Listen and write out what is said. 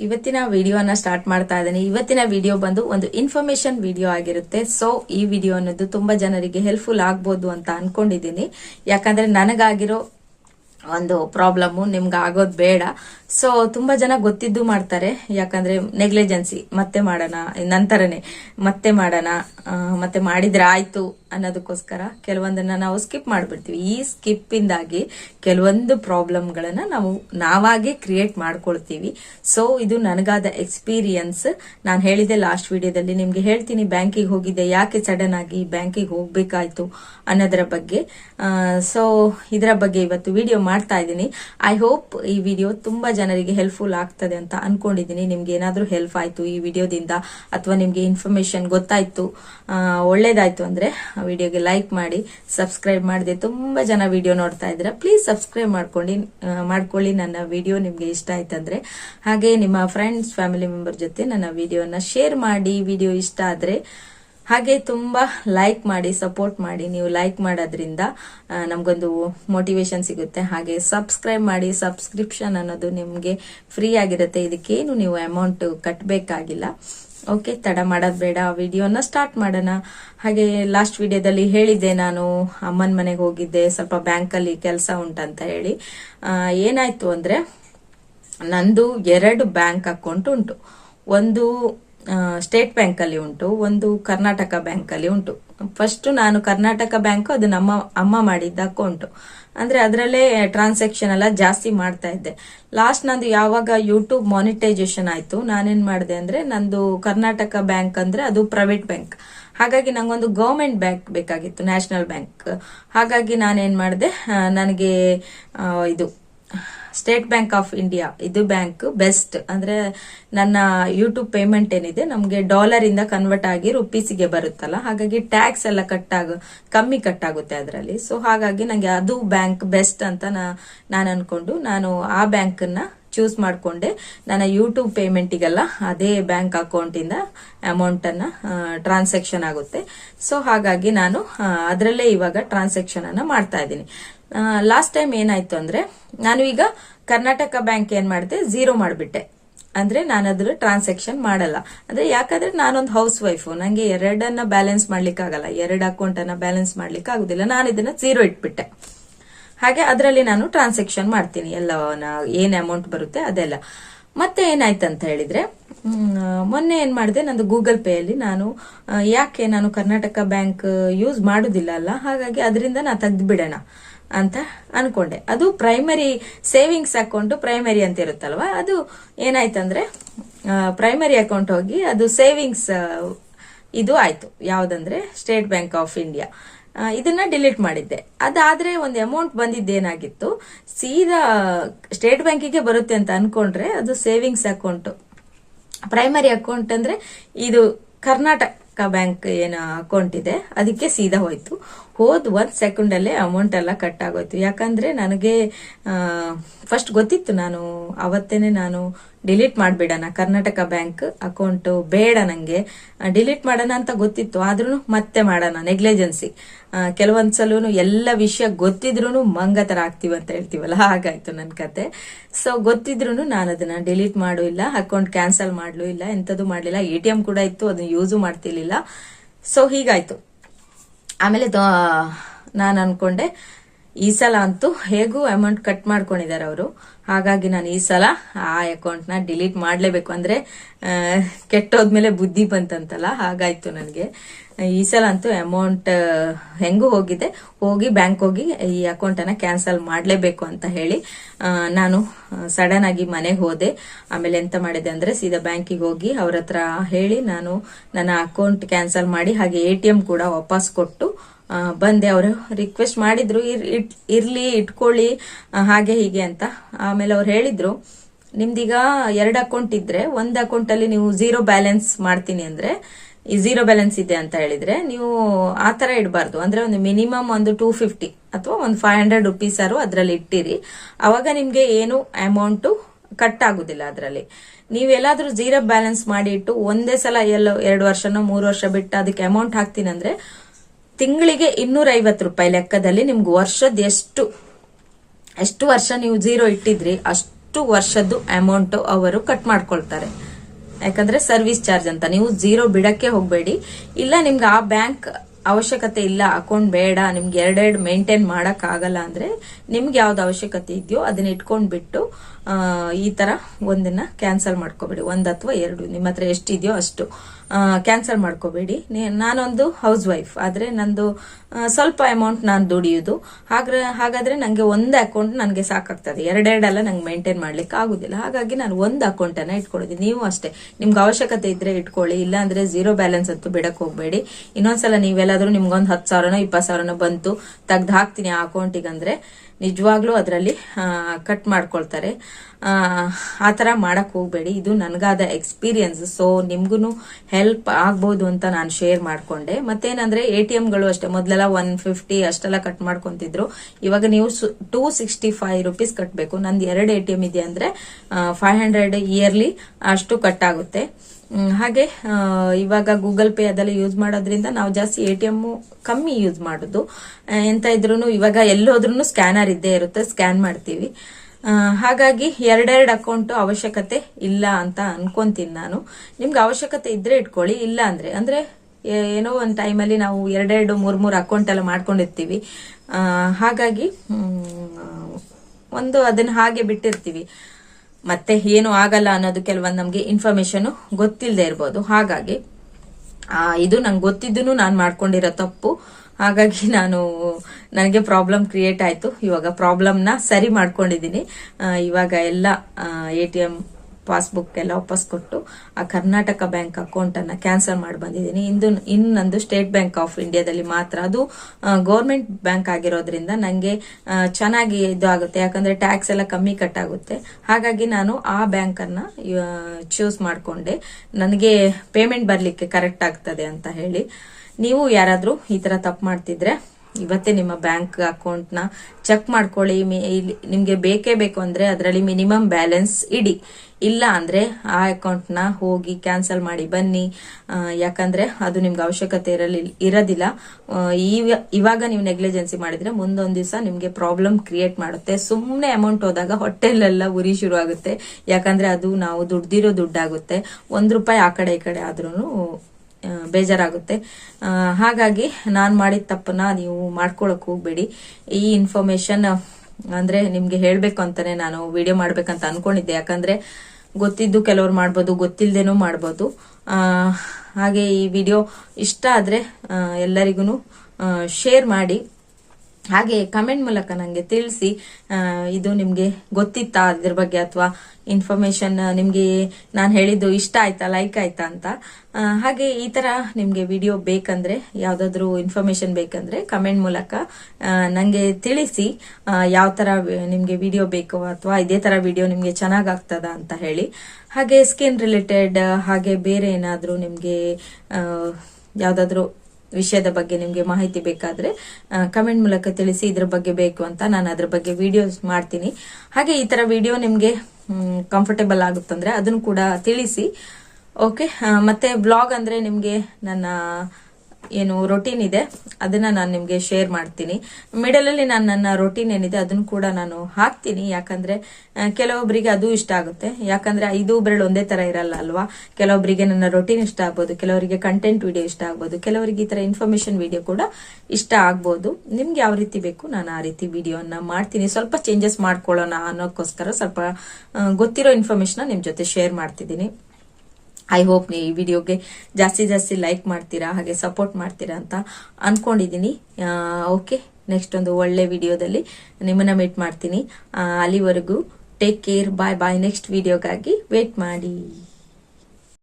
ಇವತ್ತಿನ ವಿಡಿಯೋನ ಸ್ಟಾರ್ಟ್ ಮಾಡ್ತಾ ಇದ್ದೀನಿ. ಇವತ್ತಿನ ವಿಡಿಯೋ ಬಂದು ಒಂದು ಇನ್ಫಾರ್ಮೇಶನ್ ವಿಡಿಯೋ ಆಗಿರುತ್ತೆ. ಸೊ ಈ ವಿಡಿಯೋ ಅನ್ನೋದು ತುಂಬಾ ಜನರಿಗೆ ಹೆಲ್ಪ್ಫುಲ್ ಆಗ್ಬೋದು ಅಂತ ಅನ್ಕೊಂಡಿದ್ದೀನಿ. ಯಾಕಂದ್ರೆ ನನಗಾಗಿರೋ ಒಂದು ಪ್ರಾಬ್ಲಮ್ಮು ನಿಮ್ಗೆ ಆಗೋದು ಬೇಡ. ಸೊ ತುಂಬಾ ಜನ ಗೊತ್ತಿದ್ದು ಮಾಡ್ತಾರೆ. ಯಾಕಂದ್ರೆ ನೆಗ್ಲಿಜೆನ್ಸಿ ಮತ್ತೆ ಮಾಡೋಣ, ನಂತರನೇ, ಮತ್ತೆ ಮಾಡೋಣ ಮತ್ತೆ ಮಾಡಿದ್ರೆ ಆಯ್ತು ಅನ್ನೋದಕ್ಕೋಸ್ಕರ ಕೆಲವೊಂದನ್ನ ನಾವು ಸ್ಕಿಪ್ ಮಾಡಿಬಿಡ್ತೀವಿ. ಈ ಸ್ಕಿಪ್ ಇಂದಾಗಿ ಕೆಲವೊಂದು ಪ್ರಾಬ್ಲಮ್ಗಳನ್ನ ನಾವು, ನಾವಾಗೆ ಕ್ರಿಯೇಟ್ ಮಾಡ್ಕೊಳ್ತೀವಿ. ಸೊ ಇದು ನನಗಾದ ಎಕ್ಸ್ಪೀರಿಯನ್ಸ್ ನಾನು ಹೇಳಿದೆ ಲಾಸ್ಟ್ ವಿಡಿಯೋದಲ್ಲಿ ನಿಮ್ಗೆ ಹೇಳ್ತೀನಿ, ಬ್ಯಾಂಕಿಗೆ ಹೋಗಿದ್ದೆ, ಯಾಕೆ ಸಡನ್ ಆಗಿ ಬ್ಯಾಂಕಿಗೆ ಹೋಗ್ಬೇಕಾಯ್ತು ಅನ್ನೋದರ ಬಗ್ಗೆ. ಸೊ ಇದರ ಬಗ್ಗೆ ಇವತ್ತು ವಿಡಿಯೋ ಮಾಡ್ತಾ ಇದ್ದೀನಿ. ಐ ಹೋಪ್ ಈ ವಿಡಿಯೋ ತುಂಬಾ ಜನರಿಗೆ ಹೆಲ್ಪ್ಫುಲ್ ಆಗ್ತದೆ ಅಂತ ಅನ್ಕೊಂಡಿದ್ದೀನಿ. ನಿಮ್ಗೆ ಏನಾದರೂ ಹೆಲ್ಪ್ ಆಯ್ತು ಈ ವಿಡಿಯೋದಿಂದ ಅಥವಾ ನಿಮ್ಗೆ ಇನ್ಫಾರ್ಮೇಶನ್ ಗೊತ್ತಾಯ್ತು ಒಳ್ಳೇದಾಯ್ತು ಅಂದ್ರೆ ವಿಡಿಯೋಗೆ ಲೈಕ್ ಮಾಡಿ ಸಬ್ಸ್ಕ್ರೈಬ್ ಮಾಡಿದೆ ತುಂಬ ಜನ ವಿಡಿಯೋ ನೋಡ್ತಾ ಇದ್ದೀರಾ. ಪ್ಲೀಸ್ ಸಬ್ಸ್ಕ್ರೈಬ್ ಮಾಡ್ಕೊಂಡು ಮಾಡ್ಕೊಳ್ಳಿ. ನನ್ನ ವಿಡಿಯೋ ನಿಮ್ಗೆ ಇಷ್ಟ ಆಯ್ತಂದ್ರೆ. ಹಾಗೆ ನಿಮ್ಮ ಫ್ರೆಂಡ್ಸ್ ಫ್ಯಾಮಿಲಿ ಮೆಂಬರ್ ಜೊತೆ ನನ್ನ ವಿಡಿಯೋನ ಶೇರ್ ಮಾಡಿ. ವಿಡಿಯೋ ಇಷ್ಟ ಆದ್ರೆ ಹಾಗೆ ತುಂಬಾ ಲೈಕ್ ಮಾಡಿ ಸಪೋರ್ಟ್ ಮಾಡಿ. ನೀವು ಲೈಕ್ ಮಾಡೋದ್ರಿಂದ ನಮಗೊಂದು ಮೋಟಿವೇಶನ್ ಸಿಗುತ್ತೆ. ಹಾಗೆ ಸಬ್ಸ್ಕ್ರೈಬ್ ಮಾಡಿ ಸಬ್ಸ್ಕ್ರಿಪ್ಷನ್ ಅನ್ನೋದು ನಿಮಗೆ ಫ್ರೀ ಆಗಿರುತ್ತೆ. ಇದಕ್ಕೇನು ನೀವು ಅಮೌಂಟ್ ಕಟ್ಟಬೇಕಾಗಿಲ್ಲ ಓಕೆ, ತಡ ಮಾಡೋದು ಬೇಡ, ವಿಡಿಯೋನ ಸ್ಟಾರ್ಟ್ ಮಾಡೋಣ. ಹಾಗೆ ಲಾಸ್ಟ್ ವಿಡಿಯೋದಲ್ಲಿ ಹೇಳಿದ್ದೆ ನಾನು, ಅಮ್ಮನ ಮನೆಗೆ ಹೋಗಿದ್ದೆ, ಸ್ವಲ್ಪ ಬ್ಯಾಂಕಲ್ಲಿ ಕೆಲಸ ಉಂಟಂತ ಹೇಳಿ. ಏನಾಯಿತು ಅಂದರೆ ನಂದು ಎರಡು ಬ್ಯಾಂಕ್ ಅಕೌಂಟ್ ಉಂಟು. ಒಂದು ಸ್ಟೇಟ್ ಬ್ಯಾಂಕ್ ಅಲ್ಲಿ ಉಂಟು, ಒಂದು ಕರ್ನಾಟಕ ಬ್ಯಾಂಕ್ ಅಲ್ಲಿ ಉಂಟು. ಫಸ್ಟ್ ನಾನು ಕರ್ನಾಟಕ ಬ್ಯಾಂಕ್, ಅದು ನಮ್ಮ ಅಮ್ಮ ಮಾಡಿದ್ದ ಅಕೌಂಟ್ ಅಂದ್ರೆ ಅದರಲ್ಲೇ ಟ್ರಾನ್ಸಾಕ್ಷನ್ ಎಲ್ಲ ಜಾಸ್ತಿ ಮಾಡ್ತಾ ಇದ್ದೆ. ಲಾಸ್ಟ್ ನಂದು ಯಾವಾಗ ಯೂಟ್ಯೂಬ್ ಮಾನಿಟೈಸೇಷನ್ ಆಯ್ತು, ನಾನೇನ್ ಮಾಡಿದೆ ಅಂದ್ರೆ ನಂದು ಕರ್ನಾಟಕ ಬ್ಯಾಂಕ್ ಅಂದ್ರೆ ಅದು ಪ್ರೈವೇಟ್ ಬ್ಯಾಂಕ್. ಹಾಗಾಗಿ ನಂಗೊಂದು ಗೌರ್ಮೆಂಟ್ ಬ್ಯಾಂಕ್ ಬೇಕಾಗಿತ್ತು ನ್ಯಾಷನಲ್ ಬ್ಯಾಂಕ್. ಹಾಗಾಗಿ ನಾನೇನ್ ಮಾಡಿದೆ ನನಗೆ ಇದು ಸ್ಟೇಟ್ ಬ್ಯಾಂಕ್ ಆಫ್ ಇಂಡಿಯಾ ಇದು ಬ್ಯಾಂಕ್ ಬೆಸ್ಟ್ ಅಂದ್ರೆ ನನ್ನ ಯೂಟ್ಯೂಬ್ ಪೇಮೆಂಟ್ ಏನಿದೆ, ನಮಗೆ ಡಾಲರ್ ಇಂದ ಕನ್ವರ್ಟ್ ಆಗಿ ರುಪೀಸಿಗೆ ಬರುತ್ತಲ್ಲ. ಹಾಗಾಗಿ ಟ್ಯಾಕ್ಸ್ ಎಲ್ಲ ಕಟ್ ಆಗ, ಕಮ್ಮಿ ಕಟ್ ಆಗುತ್ತೆ ಅದರಲ್ಲಿ. ಸೊ ಹಾಗಾಗಿ ನಂಗೆ ಅದು ಬ್ಯಾಂಕ್ ಬೆಸ್ಟ್ ಅಂತ ನಾನು ಅನ್ಕೊಂಡು ನಾನು ಆ ಬ್ಯಾಂಕ್ ಚೂಸ್ ಮಾಡಿಕೊಂಡೆ. ನನ್ನ ಯೂಟ್ಯೂಬ್ ಪೇಮೆಂಟಿಗೆಲ್ಲ ಅದೇ ಬ್ಯಾಂಕ್ ಅಕೌಂಟ್ ಇಂದ ಅಮೌಂಟ್ ಅನ್ನ ಟ್ರಾನ್ಸಾಕ್ಷನ್ ಆಗುತ್ತೆ. ಸೊ ಹಾಗಾಗಿ ನಾನು ಅದರಲ್ಲೇ ಇವಾಗ ಟ್ರಾನ್ಸಾಕ್ಷನ್ ಅನ್ನ ಮಾಡ್ತಾ ಇದ್ದೀನಿ. ಲಾಸ್ಟ್ ಟೈಮ್ ಏನಾಯ್ತು ಅಂದ್ರೆ ನಾನು ಈಗ ಕರ್ನಾಟಕ ಬ್ಯಾಂಕ್ ಏನ್ ಮಾಡಿದೆ? ಝೀರೋ ಮಾಡಿಬಿಟ್ಟೆ. ಅಂದ್ರೆ ನಾನು ಅದ್ರ ಟ್ರಾನ್ಸಾಕ್ಷನ್ ಮಾಡಲ್ಲ. ಅಂದ್ರೆ ಯಾಕಂದ್ರೆ ನಾನೊಂದು ಹೌಸ್ ವೈಫು ನಂಗೆ ಎರಡನ್ನ ಬ್ಯಾಲೆನ್ಸ್ ಮಾಡ್ಲಿಕ್ಕೆ ಆಗಲ್ಲ ಎರಡು ಅಕೌಂಟ್ ಅನ್ನ ಬ್ಯಾಲೆನ್ಸ್ ಮಾಡ್ಲಿಕ್ಕೆ ಆಗುದಿಲ್ಲ ನಾನು ಇದನ್ನ ಝೀರೋ ಇಟ್ಬಿಟ್ಟೆ. ಹಾಗೆ ಅದರಲ್ಲಿ ನಾನು ಟ್ರಾನ್ಸಾಕ್ಷನ್ ಮಾಡ್ತೀನಿ. ಎಲ್ಲ ಏನ್ ಅಮೌಂಟ್ ಬರುತ್ತೆ ಅದೆಲ್ಲ. ಮತ್ತೆ ಏನಾಯ್ತಂತ ಹೇಳಿದ್ರೆ ಮ್, ಮೊನ್ನೆ ಏನ್ ಮಾಡಿದೆ? ನಂದು ಗೂಗಲ್ ಪೇ ಅಲ್ಲಿ ನಾನು ಯಾಕೆ ನಾನು ಕರ್ನಾಟಕ ಬ್ಯಾಂಕ್ ಯೂಸ್ ಮಾಡುದಿಲ್ಲ ಅಲ್ಲ? ಹಾಗಾಗಿ ಅದರಿಂದ ನಾ ತೆಗ್ದು ಬಿಡೋಣ ಅಂತ ಅನ್ಕೊಂಡೆ. ಅದು ಪ್ರೈಮರಿ ಸೇವಿಂಗ್ಸ್ ಅಕೌಂಟ್ ಪ್ರೈಮರಿ ಅಂತ ಇರುತ್ತಲ್ವಾ? ಅದು ಏನಾಯ್ತಂದ್ರೆ ಪ್ರೈಮರಿ ಅಕೌಂಟ್ ಹೋಗಿ ಅದು ಸೇವಿಂಗ್ಸ್ ಇದು ಆಯ್ತು. ಯಾವ್ದಂದ್ರೆ ಸ್ಟೇಟ್ ಬ್ಯಾಂಕ್ ಆಫ್ ಇಂಡಿಯಾ ಇದನ್ನ ಡಿಲೀಟ್ ಮಾಡಿದ್ದೆ. ಅದಾದ್ರೆ ಒಂದು ಅಮೌಂಟ್ ಬಂದಿದ್ದೇನಾಗಿತ್ತು. ಸೀದಾ ಸ್ಟೇಟ್ ಬ್ಯಾಂಕಿಗೆ ಬರುತ್ತೆ ಅಂತ ಅನ್ಕೊಂಡ್ರೆ ಅದು ಸೇವಿಂಗ್ಸ್ ಅಕೌಂಟ್ ಪ್ರೈಮರಿ ಅಕೌಂಟ್ ಅಂದ್ರೆ ಇದು ಕರ್ನಾಟಕ ಬ್ಯಾಂಕ್ ಏನು ಅಕೌಂಟ್ ಇದೆ. ಅದಕ್ಕೆ ಸೀದಾ ಹೋಯ್ತು. ಹೋದ್ ಒಂದ್ ಸೆಕೆಂಡ್ ಅಲ್ಲೇ ಅಮೌಂಟ್ ಎಲ್ಲ ಕಟ್ ಆಗೋಯ್ತು. ಯಾಕಂದ್ರೆ ನನಗೆ ಫಸ್ಟ್ ಗೊತ್ತಿತ್ತು ನಾನು ಅವತ್ತೇನೆ ನಾನು ಡಿಲೀಟ್ ಮಾಡ್ಬಿಡಣ. ಕರ್ನಾಟಕ ಬ್ಯಾಂಕ್ ಅಕೌಂಟ್ ಬೇಡ ನಂಗೆ. ಡಿಲೀಟ್ ಮಾಡೋಣ ಅಂತ ಗೊತ್ತಿತ್ತು. ಆದ್ರೂ ಮತ್ತೆ ಮಾಡೋಣ ನೆಗ್ಲೆಜೆನ್ಸಿ ಕೆಲವೊಂದ್ಸಲೂ ಎಲ್ಲ ವಿಷಯ ಗೊತ್ತಿದ್ರು ಮಂಗತರ ಆಗ್ತೀವಿ ಅಂತ ಹೇಳ್ತೀವಲ್ಲ, ಹಾಗಾಯ್ತು ನನ್ನ ಕತೆ. ಸೊ ಗೊತ್ತಿದ್ರು ನಾನು ಅದನ್ನ ಡಿಲೀಟ್ ಮಾಡೂ ಇಲ್ಲ ಅಕೌಂಟ್ ಕ್ಯಾನ್ಸಲ್ ಮಾಡ್ಲು ಇಲ್ಲ ಎಂಥದ್ದು ಮಾಡ್ಲಿಲ್ಲ. ಎ ಟಿ ಎಂ ಕೂಡ ಇತ್ತು, ಅದನ್ನ ಯೂಸು ಮಾಡ್ತಿರ್ಲಿಲ್ಲ. ಸೊ ಹೀಗಾಯ್ತು. ಆಮೇಲೆ ನಾನು ಅನ್ಕೊಂಡೆ ಈ ಸಲ ಅಂತೂ ಹೇಗೂ ಅಮೌಂಟ್ ಕಟ್ ಮಾಡ್ಕೊಂಡಿದ್ದಾರೆ ಅವರು. ಹಾಗಾಗಿ ನಾನು ಈ ಸಲ ಆ ಅಕೌಂಟ್ನ ಡಿಲೀಟ್ ಮಾಡಲೇಬೇಕು. ಅಂದರೆ ಕೆಟ್ಟೋದ್ಮೇಲೆ ಬುದ್ಧಿ ಬಂತಂತಲ್ಲ, ಹಾಗಾಯ್ತು ನನಗೆ. ಈ ಸಲ ಅಂತೂ ಅಮೌಂಟ್ ಹೆಂಗೂ ಹೋಗಿದೆ. ಹೋಗಿ ಬ್ಯಾಂಕ್ ಹೋಗಿ ಈ ಅಕೌಂಟನ್ನು ಕ್ಯಾನ್ಸಲ್ ಮಾಡಲೇಬೇಕು ಅಂತ ಹೇಳಿ ನಾನು ಸಡನ್ ಆಗಿ ಮನೆಗೆ ಹೋದೆ. ಆಮೇಲೆ ಎಂತ ಮಾಡಿದೆ ಅಂದರೆ, ಸೀದಾ ಬ್ಯಾಂಕಿಗೆ ಹೋಗಿ ಅವ್ರ ಹತ್ರ ಹೇಳಿ ನಾನು ನನ್ನ ಅಕೌಂಟ್ ಕ್ಯಾನ್ಸಲ್ ಮಾಡಿ, ಹಾಗೆ ಎ ಕೂಡ ವಾಪಸ್ ಕೊಟ್ಟು ಬಂದೆ. ಅವರು ರಿಕ್ವೆಸ್ಟ್ ಮಾಡಿದ್ರು, ಇರ್- ಇಟ್- ಇರ್ಲಿ, ಇಟ್ಕೊಳ್ಳಿ ಹಾಗೆ, ಹೀಗೆ ಅಂತ. ಆಮೇಲೆ ಅವ್ರು ಹೇಳಿದ್ರು, ನಿಮ್ದೀಗ ಎರಡು ಅಕೌಂಟ್ ಇದ್ರೆ, ಒಂದು ಅಕೌಂಟಲ್ಲಿ ನೀವು ಝೀರೋ ಬ್ಯಾಲೆನ್ಸ್ ಮಾಡ್ತೀನಿ ಅಂದ್ರೆ, ಈ ಝೀರೋ ಬ್ಯಾಲೆನ್ಸ್ ಇದೆ ಅಂತ ಹೇಳಿದ್ರೆ, ನೀವು ಆ ತರ ಇಡಬಾರ್ದು. ಅಂದ್ರೆ ಒಂದು ಮಿನಿಮಮ್ ಒಂದು ಟೂ ಫಿಫ್ಟಿ ಅಥವಾ ಒಂದು ಫೈವ್ ಹಂಡ್ರೆಡ್ ರುಪೀಸ್ ಆರು ಅದ್ರಲ್ಲಿ ಇಟ್ಟಿರಿ. ಅವಾಗ ನಿಮ್ಗೆ ಏನು ಅಮೌಂಟು ಕಟ್ ಆಗುದಿಲ್ಲ ಅದರಲ್ಲಿ. ನೀವೆಲ್ಲಾದ್ರೂ ಝೀರೋ ಬ್ಯಾಲೆನ್ಸ್ ಮಾಡಿ ಇಟ್ಟು, ಒಂದೇ ಸಲ ಎಲ್ಲೋ ಎರಡು ವರ್ಷನೋ, ಮೂರು ವರ್ಷ ಬಿಟ್ಟು ಅದಕ್ಕೆ ಅಮೌಂಟ್ ಹಾಕ್ತೀನಿ ಅಂದ್ರೆ ತಿಂಗಳಿಗೆ ಇನ್ನೂರ ಐವತ್ತು ರೂಪಾಯಿ ಲೆಕ್ಕದಲ್ಲಿ ನಿಮ್ಗೆ ವರ್ಷದ ಎಷ್ಟು ಎಷ್ಟು ವರ್ಷ ನೀವು ಜೀರೋ ಇಟ್ಟಿದ್ರಿ, ಅಷ್ಟು ಅಷ್ಟು ವರ್ಷದ್ದು ಅಮೌಂಟ್ ಅವರು ಕಟ್ ಮಾಡ್ಕೊಳ್ತಾರೆ. ಯಾಕಂದ್ರೆ ಸರ್ವಿಸ್ ಚಾರ್ಜ್ ಅಂತ. ನೀವು ಜೀರೋ ಬಿಡಕ್ಕೆ ಹೋಗಬೇಡಿ. ಇಲ್ಲ ನಿಮ್ಗೆ ಆ ಬ್ಯಾಂಕ್ ಅವಶ್ಯಕತೆ ಇಲ್ಲ ಅಕೌಂಟ್ ಬೇಡ, ನಿಮ್ಗೆ ಎರಡೆರಡು ಮೇಂಟೈನ್ ಮಾಡಕ್ ಆಗಲ್ಲ ಅಂದ್ರೆ ನಿಮ್ಗೆ ಯಾವ್ದು ಅವಶ್ಯಕತೆ ಇದೆಯೋ ಅದನ್ನ ಇಟ್ಕೊಂಡ್ ಬಿಟ್ಟು ಈ ತರ ಒಂದನ್ನ ಕ್ಯಾನ್ಸಲ್ ಮಾಡ್ಕೋಬೇಡಿ. ಒಂದ್ ಅಥವಾ ಎರಡು. ನಿಮ್ಮ ಹತ್ರ ಎಷ್ಟಿದೆಯೋ ಅಷ್ಟು. ಕ್ಯಾನ್ಸಲ್ ಮಾಡ್ಕೋಬೇಡಿ. ನಾನೊಂದು ಹೌಸ್ ವೈಫ್ ಆದ್ರೆ ನಂದು ಸ್ವಲ್ಪ ಅಮೌಂಟ್ ನಾನು ದುಡಿಯೋದು. ಹಾಗ್ರೆ, ಹಾಗಾದ್ರೆ ನಂಗೆ ಒಂದು ಅಕೌಂಟ್ ನನಗೆ ಸಾಕಾಗ್ತದೆ. ಎರಡೆರಡೆಲ್ಲ ನಂಗೆ ಮೇಂಟೈನ್ ಮಾಡ್ಲಿಕ್ಕೆ ಆಗುದಿಲ್ಲ. ಹಾಗಾಗಿ ನಾನು ಒಂದು ಅಕೌಂಟ್ ಅನ್ನ ಇಟ್ಕೊಂಡಿದ್ದೀನಿ ನೀವು ಅಷ್ಟೇ. ನಿಮ್ಗೆ ಅವಶ್ಯಕತೆ ಇದ್ರೆ ಇಟ್ಕೊಳ್ಳಿ. ಇಲ್ಲ ಅಂದ್ರೆ ಝೀರೋ ಬ್ಯಾಲೆನ್ಸ್ ಅಂತೂ ಬಿಡಕ್ ಹೋಗ್ಬೇಡಿ. ಇನ್ನೊಂದ್ಸಲ ನೀವೆಲ್ಲಾದ್ರೂ ನಿಮ್ಗೊಂದು ಹತ್ತು ಸಾವಿರನೋ ಇಪ್ಪತ್ತು ಸಾವಿರನೋ ಬಂತು ತೆಗ್ದು ಹಾಕ್ತೀನಿ ಆ ಅಕೌಂಟಿಗೆ ಅಂದ್ರೆ ನಿಜವಾಗ್ಲೂ ಅದರಲ್ಲಿ ಕಟ್ ಮಾಡ್ಕೊಳ್ತಾರೆ. ಆ, ಥರ ಮಾಡಕ್ ಹೋಗಬೇಡಿ. ಇದು ನನಗಾದ ಎಕ್ಸ್ಪೀರಿಯನ್ಸ್ ಸೊ ನಿಮ್ಗೂ ಹೆಲ್ಪ್ ಆಗ್ಬೋದು ಅಂತ ನಾನು ಶೇರ್ ಮಾಡ್ಕೊಂಡೆ. ಮತ್ತೇನಂದರೆ ಎ ಟಿ ಎಮ್ಗಳು ಅಷ್ಟೇ. ಮೊದಲೆಲ್ಲ ಒನ್ ಫಿಫ್ಟಿ ಅಷ್ಟೆಲ್ಲ ಕಟ್ ಮಾಡ್ಕೊಂತಿದ್ರು. ಇವಾಗ ನೀವು ಟೂ ಸಿಕ್ಸ್ಟಿ ಫೈವ್ ರುಪೀಸ್ ಕಟ್ಟಬೇಕು ನಂದು ಎರಡು ಎ ಟಿ ಎಂ ಇದೆ ಅಂದ್ರೆ ಫೈವ್ ಹಂಡ್ರೆಡ್ ಇಯರ್ಲಿ ಅಷ್ಟು ಕಟ್ ಆಗುತ್ತೆ. ಹಾಗೆ ಇವಾಗ ಗೂಗಲ್ ಪೇ ಅದೆಲ್ಲ ಯೂಸ್ ಮಾಡೋದ್ರಿಂದ ನಾವು ಜಾಸ್ತಿ ಎ ಟಿ ಎಂ ಕಮ್ಮಿ ಯೂಸ್ ಮಾಡೋದು. ಎಂತ ಇದ್ರು ಇವಾಗ ಎಲ್ಲೋದ್ರೂ ಸ್ಕ್ಯಾನರ್ ಇದ್ದೇ ಇರುತ್ತೆ ಸ್ಕ್ಯಾನ್ ಮಾಡ್ತೀವಿ. ಹಾಗಾಗಿ ಎರಡೆರಡು ಅಕೌಂಟ್ ಅವಶ್ಯಕತೆ ಇಲ್ಲ ಅಂತ ಅನ್ಕೊಂತೀನಿ ನಾನು. ನಿಮ್ಗೆ ಅವಶ್ಯಕತೆ ಇದ್ರೆ ಇಟ್ಕೊಳ್ಳಿ, ಇಲ್ಲ ಅಂದ್ರೆ ಅಂದ್ರೆ ಏನೋ ಒಂದು ಟೈಮಲ್ಲಿ ನಾವು ಎರಡೆರಡು, ಮೂರು ಮೂರು ಅಕೌಂಟ್ ಎಲ್ಲ ಮಾಡ್ಕೊಂಡಿರ್ತೀವಿ. ಹಾಗಾಗಿ ಒಂದು ಅದನ್ನ ಹಾಗೆ ಬಿಟ್ಟಿರ್ತೀವಿ. ಮತ್ತೆ ಏನು ಆಗಲ್ಲ ಅನ್ನೋದು ಕೆಲವೊಂದು ನಮಗೆ ಇನ್ಫಾರ್ಮೇಶನ್ ಗೊತ್ತಿಲ್ಲದೆ ಇರ್ಬೋದು. ಹಾಗಾಗಿ ಆ, ಇದು ನಂಗೆ ಗೊತ್ತಿದ್ದು ನಾನು ಮಾಡ್ಕೊಂಡಿರೋ ತಪ್ಪು. ಹಾಗಾಗಿ ನಾನು ನನಗೆ ಪ್ರಾಬ್ಲಮ್ ಕ್ರಿಯೇಟ್ ಆಯಿತು. ಇವಾಗ ಪ್ರಾಬ್ಲಮ್ನ ಸರಿ ಮಾಡ್ಕೊಂಡಿದ್ದೀನಿ. ಇವಾಗ ಎಲ್ಲ ಎ ಟಿ ಎಂ ಪಾಸ್ಬುಕ್ ಎಲ್ಲ ವಾಪಸ್ ಕೊಟ್ಟು ಆ ಕರ್ನಾಟಕ ಬ್ಯಾಂಕ್ ಅಕೌಂಟ್ ಅನ್ನ ಕ್ಯಾನ್ಸಲ್ ಮಾಡಿ ಬಂದಿದ್ದೀನಿ. ಇಂದು ಇನ್ನೊಂದು ನಂದು ಸ್ಟೇಟ್ ಬ್ಯಾಂಕ್ ಆಫ್ ಇಂಡಿಯಾದಲ್ಲಿ ಮಾತ್ರ. ಅದು ಗೌರ್ಮೆಂಟ್ ಬ್ಯಾಂಕ್ ಆಗಿರೋದ್ರಿಂದ ನನಗೆ ಚೆನ್ನಾಗಿ ಇದು ಆಗುತ್ತೆ. ಯಾಕಂದ್ರೆ ಟ್ಯಾಕ್ಸ್ ಎಲ್ಲ ಕಮ್ಮಿ ಕಟ್ ಆಗುತ್ತೆ. ಹಾಗಾಗಿ ನಾನು ಆ ಬ್ಯಾಂಕ್ ಅನ್ನ ಚೂಸ್ ಮಾಡಿಕೊಂಡೆ. ನನಗೆ ಪೇಮೆಂಟ್ ಬರ್ಲಿಕ್ಕೆ ಕರೆಕ್ಟ್ ಆಗ್ತದೆ ಅಂತ ಹೇಳಿ. ನೀವು ಯಾರಾದರೂ ಈ ತರ ತಪ್ಪು ಮಾಡ್ತಿದ್ರೆ ಇವತ್ತೇ ನಿಮ್ಮ ಬ್ಯಾಂಕ್ ಅಕೌಂಟ್ನ ಚೆಕ್ ಮಾಡ್ಕೊಳ್ಳಿ. ನಿಮಗೆ ಬೇಕೇ ಬೇಕು ಅಂದ್ರೆ ಅದರಲ್ಲಿ ಮಿನಿಮಮ್ ಬ್ಯಾಲೆನ್ಸ್ ಇಡಿ. ಇಲ್ಲ ಅಂದ್ರೆ ಆ ಅಕೌಂಟ್ನ ಹೋಗಿ ಕ್ಯಾನ್ಸಲ್ ಮಾಡಿ. ಬನ್ನಿ. ಯಾಕಂದರೆ ಅದು ನಿಮ್ಗೆ ಅವಶ್ಯಕತೆ ಇರಲಿ ಇರೋದಿಲ್ಲ. ಇವಾಗ ನೀವು ನೆಗ್ಲಿಜೆನ್ಸಿ ಮಾಡಿದ್ರೆ ಮುಂದೊಂದು ದಿವಸ ನಿಮಗೆ ಪ್ರಾಬ್ಲಮ್ ಕ್ರಿಯೇಟ್ ಮಾಡುತ್ತೆ. ಸುಮ್ಮನೆ ಅಮೌಂಟ್ ಹೋದಾಗ ಹೊಟ್ಟೆಲೆಲ್ಲ ಉರಿ ಶುರು ಆಗುತ್ತೆ ಯಾಕಂದ್ರೆ ಅದು ನಾವು ದುಡ್ದಿರೋ ದುಡ್ಡಾಗುತ್ತೆ. ಒಂದು ರೂಪಾಯಿ ಆ ಕಡೆ ಈ ಕಡೆ ಆದ್ರೂ ಬೇಜಾರಾಗುತ್ತೆ. ಹಾಗಾಗಿ ನಾನು ಮಾಡಿದ ತಪ್ಪನ್ನ ನೀವು ಮಾಡ್ಕೊಳಕ್ ಹೋಗ್ಬೇಡಿ. ಈ ಇನ್ಫಾರ್ಮೇಶನ್ ಅಂದ್ರೆ ನಿಮ್ಗೆ ಹೇಳ್ಬೇಕು ಅಂತಾನೆ ನಾನು ವಿಡಿಯೋ ಮಾಡ್ಬೇಕಂತ ಅನ್ಕೊಂಡಿದ್ದೆ. ಯಾಕಂದ್ರೆ ಗೊತ್ತಿದ್ದು ಕೆಲವ್ರು ಮಾಡ್ಬೋದು, ಗೊತ್ತಿಲ್ದೇನೂ ಮಾಡ್ಬೋದು. ಹಾಗೆ ಈ ವಿಡಿಯೋ ಇಷ್ಟ ಆದ್ರೆ ಎಲ್ಲರಿಗೂ ಶೇರ್ ಮಾಡಿ. ಹಾಗೆ ಕಮೆಂಟ್ ಮೂಲಕ ನನಗೆ ತಿಳಿಸಿ ಇದು ನಿಮಗೆ ಗೊತ್ತಿತ್ತಾ ಅದ್ರ ಬಗ್ಗೆ ಅಥವಾ ಇನ್ಫಾರ್ಮೇಶನ್ ನಿಮಗೆ ನಾನು ಹೇಳಿದ್ದು ಇಷ್ಟ ಆಯ್ತಾ ಲೈಕ್ ಆಯ್ತಾ ಅಂತ. ಹಾಗೆ ಈ ತರ ನಿಮಗೆ ವಿಡಿಯೋ ಬೇಕಂದ್ರೆ, ಯಾವ್ದಾದ್ರು ಇನ್ಫಾರ್ಮೇಶನ್ ಬೇಕಂದ್ರೆ ಕಮೆಂಟ್ ಮೂಲಕ ನನಗೆ ತಿಳಿಸಿ ಯಾವ ತರ ನಿಮಗೆ ವಿಡಿಯೋ ಬೇಕು ಅಥವಾ ಇದೇ ತರ ವಿಡಿಯೋ ನಿಮಗೆ ಚೆನ್ನಾಗ್ ಆಗ್ತದ ಅಂತ ಹೇಳಿ. ಹಾಗೆ ಸ್ಕಿನ್ ರಿಲೇಟೆಡ್ ಹಾಗೆ ಬೇರೆ ಏನಾದರೂ ನಿಮಗೆ ಯಾವ್ದಾದ್ರು ವಿಷಯದ ಬಗ್ಗೆ ನಿಮಗೆ ಮಾಹಿತಿ ಬೇಕಾದ್ರೆ ಕಮೆಂಟ್ ಮೂಲಕ ತಿಳಿಸಿ ಇದ್ರ ಬಗ್ಗೆ ಬೇಕು ಅಂತ ನಾನು ಅದ್ರ ಬಗ್ಗೆ ವಿಡಿಯೋಸ್ ಮಾಡ್ತೀನಿ. ಹಾಗೆ ಈ ತರ ವಿಡಿಯೋ ನಿಮಗೆ ಕಂಫರ್ಟೇಬಲ್ ಆಗುತ್ತಂದ್ರೆ ಅದನ್ನು ಕೂಡ ತಿಳಿಸಿ. ಓಕೆ ಮತ್ತೆ ಬ್ಲಾಗ್ ಅಂದ್ರೆ ನಿಮಗೆ ನನ್ನ ಏನು ರೊಟೀನ್ ಇದೆ, ಅದನ್ನ ನಾನು ನಿಮಗೆ ಶೇರ್ ಮಾಡ್ತೀನಿ. ಮಿಡಲ್ ಅಲ್ಲಿ ನಾನು ನನ್ನ ರೊಟೀನ್ ಏನಿದೆ ಅದನ್ನು ಕೂಡ ನಾನು ಹಾಕ್ತೀನಿ. ಯಾಕಂದ್ರೆ ಕೆಲವೊಬ್ಬರಿಗೆ ಅದು ಇಷ್ಟ ಆಗುತ್ತೆ. ಯಾಕಂದ್ರೆ ಐದು ಬೆರಳು ಒಂದೇ ತರ ಇರಲ್ಲ ಅಲ್ವಾ? ಕೆಲವೊಬ್ಬರಿಗೆ ನನ್ನ ರೊಟೀನ್ ಇಷ್ಟ ಆಗ್ಬೋದು, ಕೆಲವರಿಗೆ ಕಂಟೆಂಟ್ ವಿಡಿಯೋ ಇಷ್ಟ ಆಗ್ಬೋದು, ಕೆಲವರಿಗೆ ಈ ತರ ಇನ್ಫಾರ್ಮೇಶನ್ ವಿಡಿಯೋ ಕೂಡ ಇಷ್ಟ ಆಗ್ಬೋದು. ನಿಮ್ಗೆ ಯಾವ ರೀತಿ ಬೇಕು, ನಾನು ಆ ರೀತಿ ವಿಡಿಯೋನ ಮಾಡ್ತೀನಿ. ಸ್ವಲ್ಪ ಚೇಂಜಸ್ ಮಾಡ್ಕೊಳ್ಳೋಣ ಅನ್ನೋಕ್ಕೋಸ್ಕರ ಸ್ವಲ್ಪ ಗೊತ್ತಿರೋ ಇನ್ಫಾರ್ಮೇಶನ್ ನಿಮ್ ಜೊತೆ ಶೇರ್ ಮಾಡ್ತಿದ್ದೀನಿ. ಐ ಹೋಪ್ ನೀವು ಈ ವಿಡಿಯೋಗೆ ಜಾಸ್ತಿ ಜಾಸ್ತಿ ಲೈಕ್ ಮಾಡ್ತೀರಾ, ಹಾಗೆ ಸಪೋರ್ಟ್ ಮಾಡ್ತೀರಾ ಅಂತ ಅನ್ಕೊಂಡಿದ್ದೀನಿ ಓಕೆ ನೆಕ್ಸ್ಟ್ ಒಂದು ಒಳ್ಳೆ ವಿಡಿಯೋದಲ್ಲಿ ನಿಮ್ಮನ್ನ ಮೀಟ್ ಮಾಡ್ತೀನಿ. ಅಲ್ಲಿವರೆಗೂ take care bye bye next ವಿಡಿಯೋಗಾಗಿ wait ಮಾಡಿ.